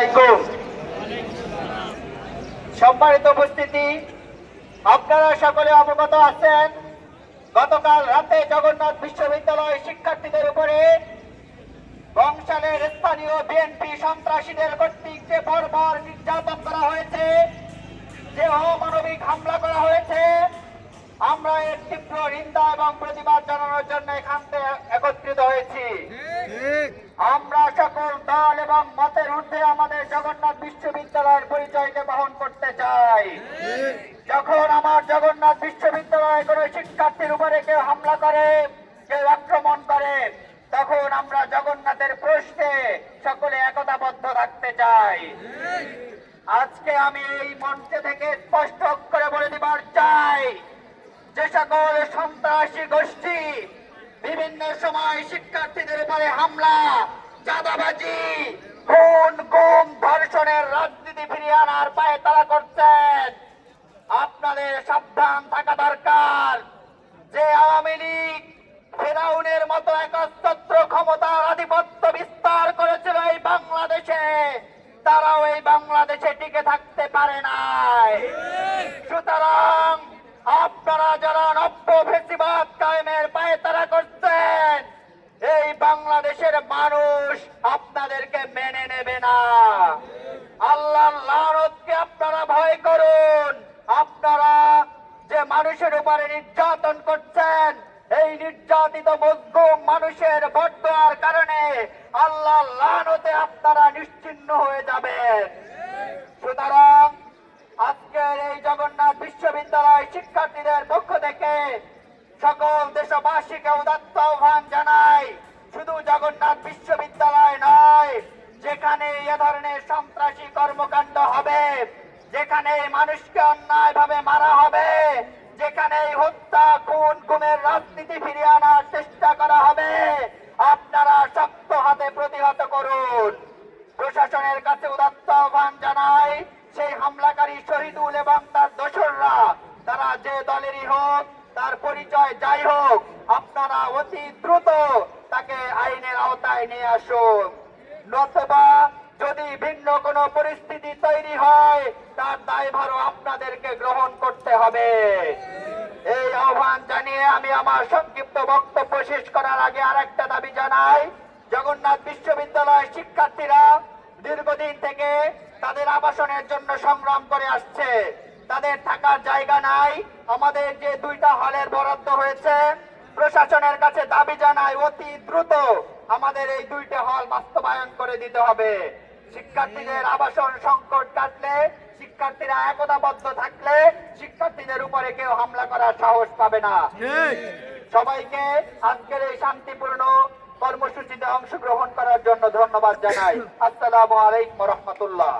আলাইকুম। সম্মানিত উপস্থিতি আপনারা সকলে অবগত আছেন গতকাল রাতে জগন্নাথ বিশ্ববিদ্যালয় শিক্ষার্থীদের উপরে বংশালের স্থানীয় বিএনপি সন্ত্রাসীদের কর্তৃক যে বর্বর নির্যাতন করা হয়েছে যে অমানবিক হামলা করা হয়েছে আমরা এর তীব্র নিন্দা এবং প্রতিবাদ জানানোর জন্য এখান থেকে একত্রিত হয়েছি। আমরা সকল দল এবং মতের ঊর্ধ্বে আমাদের জগন্নাথ বিশ্ববিদ্যালয়ের পরিচয়কে বহন করতে চাই যখন আমার জগন্নাথ বিশ্ববিদ্যালয়ে কোনো শিক্ষার্থীর উপরে কেউ হামলা করে, কেউ আক্রমণ করে, তখন আমরা জগন্নাথের প্রশ্নে সকলে একতাবদ্ধ থাকতে চাই। আজকে আমি এই মঞ্চে থেকে স্পষ্ট করে বলে দিবার চাই, যে সকল সন্ত্রাসী গোষ্ঠী, বিভিন্ন সময় শিক্ষার্থীদের উপরে হামলা, চাঁদাবাজি, খুন, গুম, ধর্ষণের রাজনীতি ফিরিয়ে আনার পায়ে তারা করছেন। আপনাদের সাবধান থাকা দরকার। যে আওয়ামী লীগ ফেরাউনের মতো একচ্ছত্র ক্ষমতার আধিপত্য বিস্তার করেছিল এই বাংলাদেশে, তারাও এই বাংলাদেশে টিকে থাকতে পারে নাই। সুতরাং আপনারা যারা নব্য ফেসিবাদ কায়েমের পায়ে তারা করছেন, এই বাংলাদেশের মানুষ আপনাদেরকে মেনে নেবে না। আল্লাহ আপনারা ভয় করুন। আপনারা যে মানুষের উপরে নির্যাতন করছেন, এই নির্যাতিত মজগুম মানুষের দেওয়ার কারণে আল্লাহ লানতে আপনারা নিশ্চিন্ন হয়ে যাবেন। সুতরাং আজকের এই জগন্নাথ বিশ্ববিদ্যালয় শিক্ষার্থীদের পক্ষ থেকে সকল দেশবাসীকে উদাত্ত আহ্বান জানাই, শুধু জগন্নাথ বিশ্ববিদ্যালয় নয় যেখানে এ ধরনের সন্ত্রাসী কর্মকাণ্ড হবে যেখানে মানুষকে অন্যায় ভাবে মারা হবে যেখানে হত্যা, খুন গুমের রাজনীতি ফিরিয়ে আনার চেষ্টা করা হবে, আপনারা শক্ত হাতে প্রতিহত করুন। প্রশাসনের কাছে উদাত্ত আহ্বান জানাই, সেই হামলাকারী শহীদুল এবং তার দোসররা, তারা যে দলেরই হোক, তার পরিচয় যাই হোক, আপনারা অতি দ্রুত তাকে আইনের আওতায় নিয়ে আসুন। নতুবা যদি ভিন্ন কোনো পরিস্থিতি তৈরি হয়, তার দায়ভারও আপনাদেরকে গ্রহণ করতে হবে। এই আহ্বান জানিয়ে আমি আমার সংক্ষিপ্ত বক্তব্য শেষ করার আগে আরেকটা দাবি জানাই। জগন্নাথ বিশ্ববিদ্যালয়ের শিক্ষার্থীরা দীর্ঘদিন থেকে তাদের আবাসনের জন্য সংগ্রাম করে আসছে। তাদের থাকার জায়গা নাই। আমাদের যে দুইটা হলের বরাদ্দ হয়েছে, প্রশাসনের কাছে দাবি জানাই অতি দ্রুত আমাদের এই দুইটা হল বাস্তবায়ন করে দিতে হবে। শিক্ষার্থীদের আবাসন সংকট কাটলে শিক্ষার্থীরা একতাবদ্ধ থাকলে শিক্ষার্থীদের উপরে কেউ হামলা করার সাহস পাবে না। সবাইকে আজকের এই শান্তিপূর্ণ কর্মসূচিতে অংশগ্রহণ করার জন্য ধন্যবাদ জানাই। আসসালামু আলাইকুম রহমতুল্লাহ।